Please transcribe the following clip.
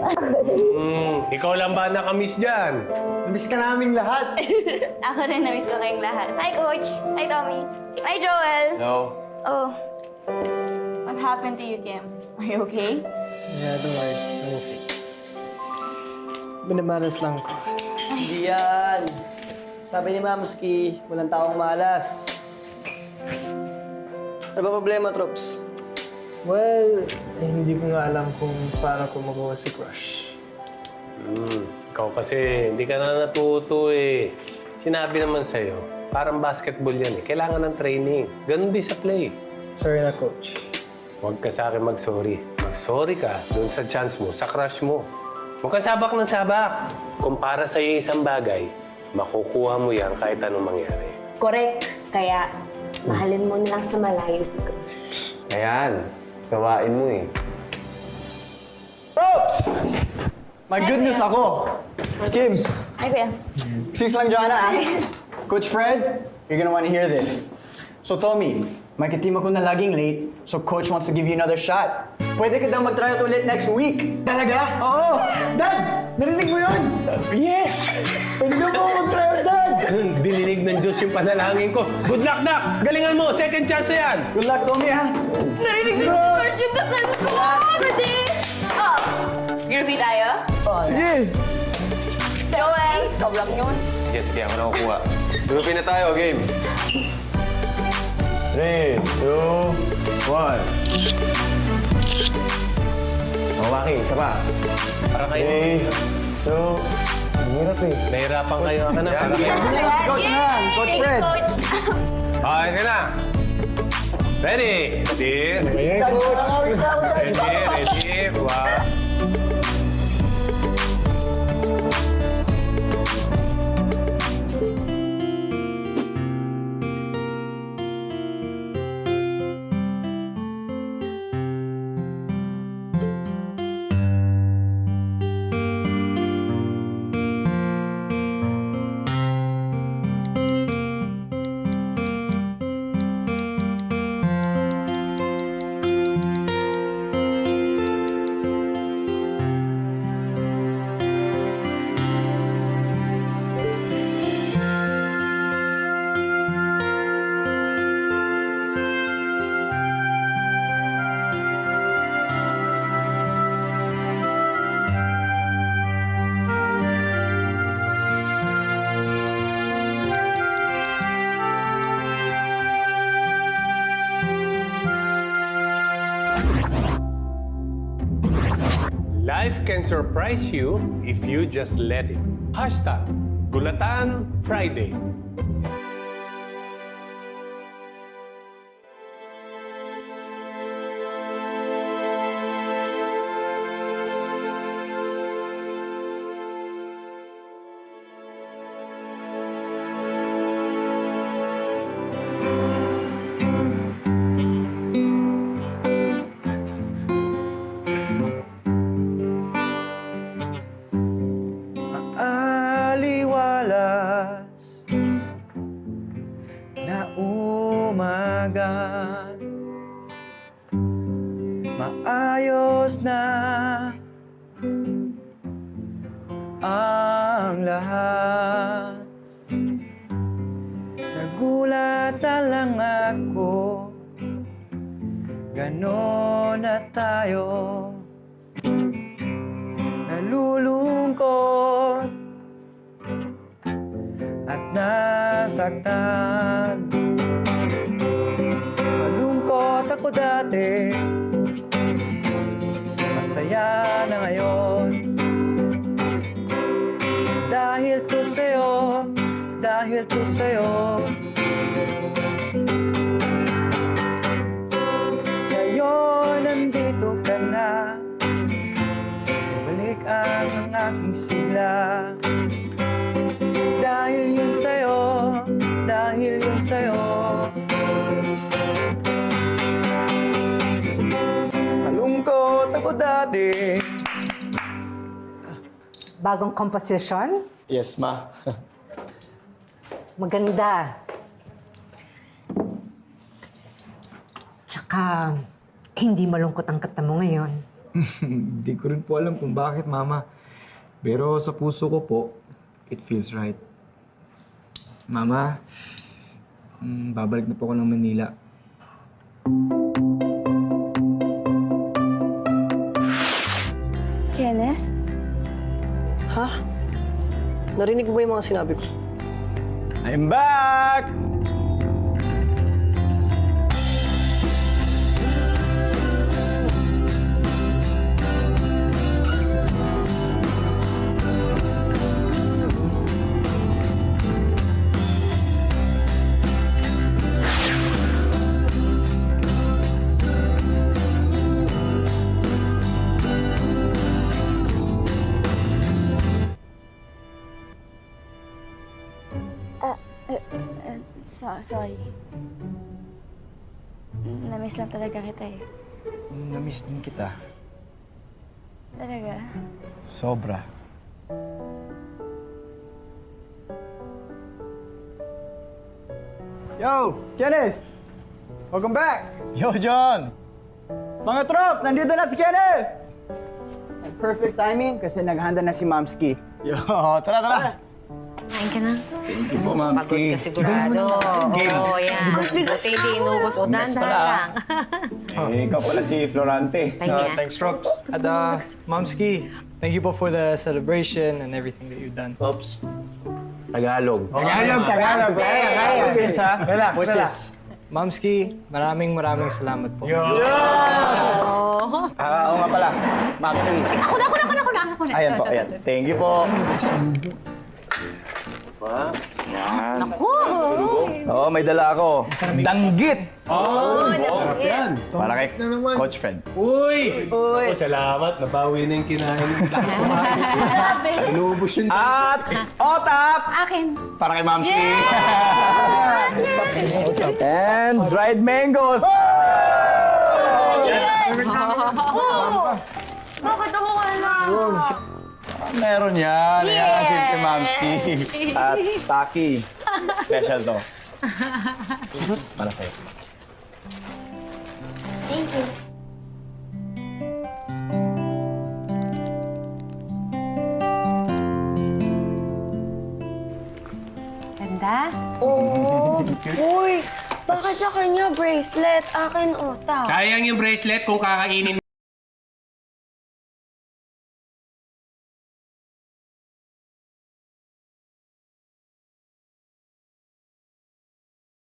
Hmm, ikaw lang ba nakamiss dyan? Miss ka naming lahat. Ako rin, na-miss ko kayong lahat. Hi, Coach. Hi, Tommy. Hi, Joel. No. Oh. What happened to you, Kim? Are you okay? Yeah, don't worry. I'm okay. Binamaras lang ko. Hindi yan. Sabi ni Mamski, walang taong malas. Ano ba problema, Trops? Well, eh, hindi ko nga alam kung paano ko magawa si Crush. Hmm, ikaw kasi hindi ka na natuto eh. Sinabi naman sa'yo, parang basketball yan eh. Kailangan ng training. Ganon din sa play. Sorry na, Coach. Huwag ka sa akin mag-sorry. Mag-sorry ka doon sa chance mo, sa crush mo. Huwag ka sabak ng sabak. Kung para sa iyo isang bagay, makukuha mo yan kahit anong mangyari. Correct. Kaya, mahalin mo na lang sa malayo si Crush. Ayan, gawain mo eh. Props! May good news ako. Kims, Hi, Kuya. excuse lang Joanna ah. Coach Fred, you're gonna wanna hear this. So Tommy, may kateam ako na laging late, so coach wants to give you another shot. Pwede ka daw mag-try out ulit next week. Talaga? Oo! Dad! Narinig mo yun? Yes! Pwede daw po mag-try out, Dad! Dininig ng Diyos yung panalangin ko. Good luck, Doc! Galingan mo! Second chance na yan! Good luck, Tommy ah! Narinig din ko yung dasal ko! Pwede! Oh! Groovy tayo? Sige! Joel! Ikaw lang yun. Sige, sige, ako nakukuha. Groupin na tayo, game. 3, 2, 1. Mawaki, isa pa. Para kayo. 3, 2, ang hirap eh. Nahirapan kayo ka na. Para kayo. Coach na, Coach Fred. Okay ka na. Ready? Ready? Ready? Ready? Ready? Wow. Life can surprise you if you just let it. Hashtag Gulatan Friday. Umaga Maayos na ang lahat. Nagulat na lang ako. Ganon na tayo. Nalulungkot at nasaktan Ako dati. Masaya na ngayon. Dahil to sa'yo Dahil to sa'yo Bagong composition? Yes, ma. Maganda. Tsaka, hindi malungkot ang kata mo ngayon. Hindi ko rin po alam kung bakit, Mama. Pero sa puso ko po, it feels right. Mama, mm, babalik na po ako ng Manila. Kenneth? Ha? Narinig mo ba yung mga sinabi ko? I'm back! So, sorry. Namiss lang talaga kita eh. Namiss din kita. Talaga? Sobra. Yo, Kenneth! Welcome back! Yo, John! Mga trops, nandito na si Kenneth! And perfect timing kasi naghanda na si Mamski. Yo, tara, tara! Kain ka na. Thank you po, Pagod Mamski. ka sigurado. Oo, yan. Buti hindi inubos. O, dahan-dahan lang. Eh, ikaw pala si Florante. Pahinga. Thanks, Trops. At uh, Momski, thank you po for the celebration and everything that you've done. Oops. Tagalog. Tagalog, Tagalog. Kaya, kaya. Which is, ha? Relax, Which relax. is, Momski, maraming maraming salamat po. Ah, oo nga pala. Mamski. Ako na, ako na, ako na, ako na. Ayan po, ayan. Thank you po. Naku! Oo, may dala ako. Danggit! Oh, yan. Para kay Coach Fred. Uy! Uy! salamat. Nabawi na yung kinain. Inubos yun. At otap! Akin. Para kay Mamski. And dried mangoes. Bakit Meron yan. Yan, yeah. kay Mamski. At Taki. Special to. Para sa'yo. Thank you. Ganda? Oo. Uy, bakit sa kanya bracelet? Akin utak. Sayang yung bracelet kung kakainin